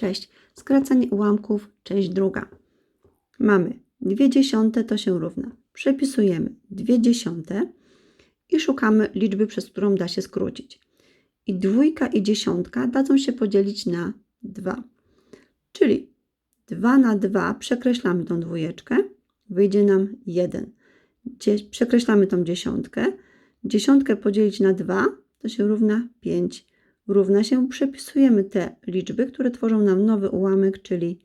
Cześć. Skracanie ułamków, część druga. Mamy 2 dziesiąte to się równa. Przepisujemy 2 dziesiąte i szukamy liczby, przez którą da się skrócić. I dwójka i dziesiątka dadzą się podzielić na 2. Czyli 2 na 2 przekreślamy tą dwójeczkę, wyjdzie nam 1. Dzie- przekreślamy tą dziesiątkę. Dziesiątkę podzielić na 2 to się równa 5. Równa się, przepisujemy te liczby, które tworzą nam nowy ułamek, czyli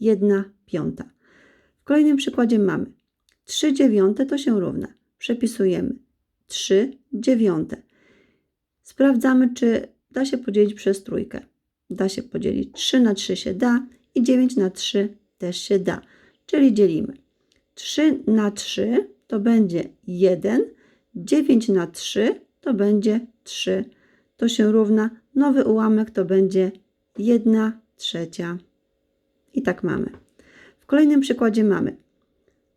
1 piąta. W kolejnym przykładzie mamy 3 dziewiąte to się równa. Przepisujemy 3 dziewiąte. Sprawdzamy, czy da się podzielić przez trójkę. Da się podzielić 3 na 3 się da i 9 na 3 też się da. Czyli dzielimy 3 na 3 to będzie 1, 9 na 3 to będzie 3. To się równa, nowy ułamek to będzie 1 trzecia. I tak mamy. W kolejnym przykładzie mamy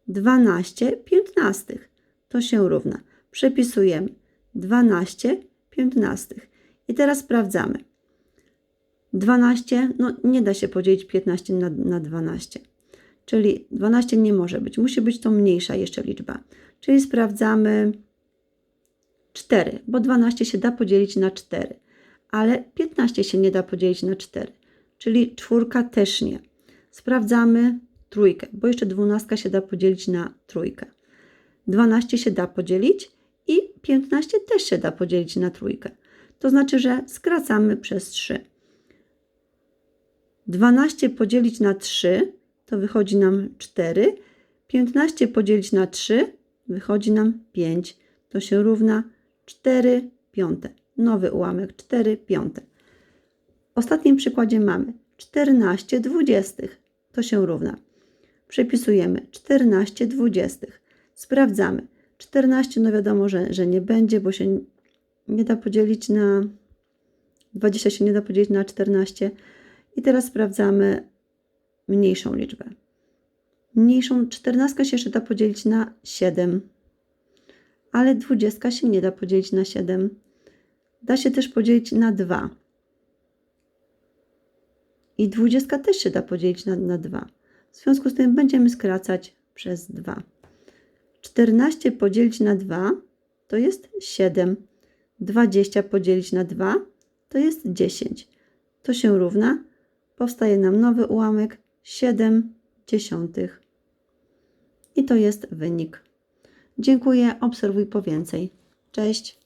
12 piętnastych. To się równa. Przepisujemy 12 piętnastych. I teraz sprawdzamy. 12, no nie da się podzielić 15 na, na 12. Czyli 12 nie może być. Musi być to mniejsza jeszcze liczba. Czyli sprawdzamy 4, bo 12 się da podzielić na 4, ale 15 się nie da podzielić na 4, czyli czwórka też nie. Sprawdzamy trójkę, bo jeszcze 12 się da podzielić na trójkę. 12 się da podzielić i 15 też się da podzielić na trójkę. To znaczy, że skracamy przez 3. 12 podzielić na 3 to wychodzi nam 4. 15 podzielić na 3 wychodzi nam 5. To się równa 4 piąte. Nowy ułamek 4 piąte. W ostatnim przykładzie mamy 14 dwudziestych. To się równa. Przepisujemy 14 dwudziestych. Sprawdzamy. 14 no wiadomo, że, że nie będzie, bo się nie da podzielić na 20 się nie da podzielić na 14. I teraz sprawdzamy mniejszą liczbę. Mniejszą 14 się jeszcze da podzielić na 7 ale 20 się nie da podzielić na 7. Da się też podzielić na 2. I 20 też się da podzielić na, na 2. W związku z tym będziemy skracać przez 2. 14 podzielić na 2 to jest 7. 20 podzielić na 2 to jest 10. To się równa. Powstaje nam nowy ułamek 7 dziesiątych. I to jest wynik. Dziękuję, obserwuj po więcej. Cześć.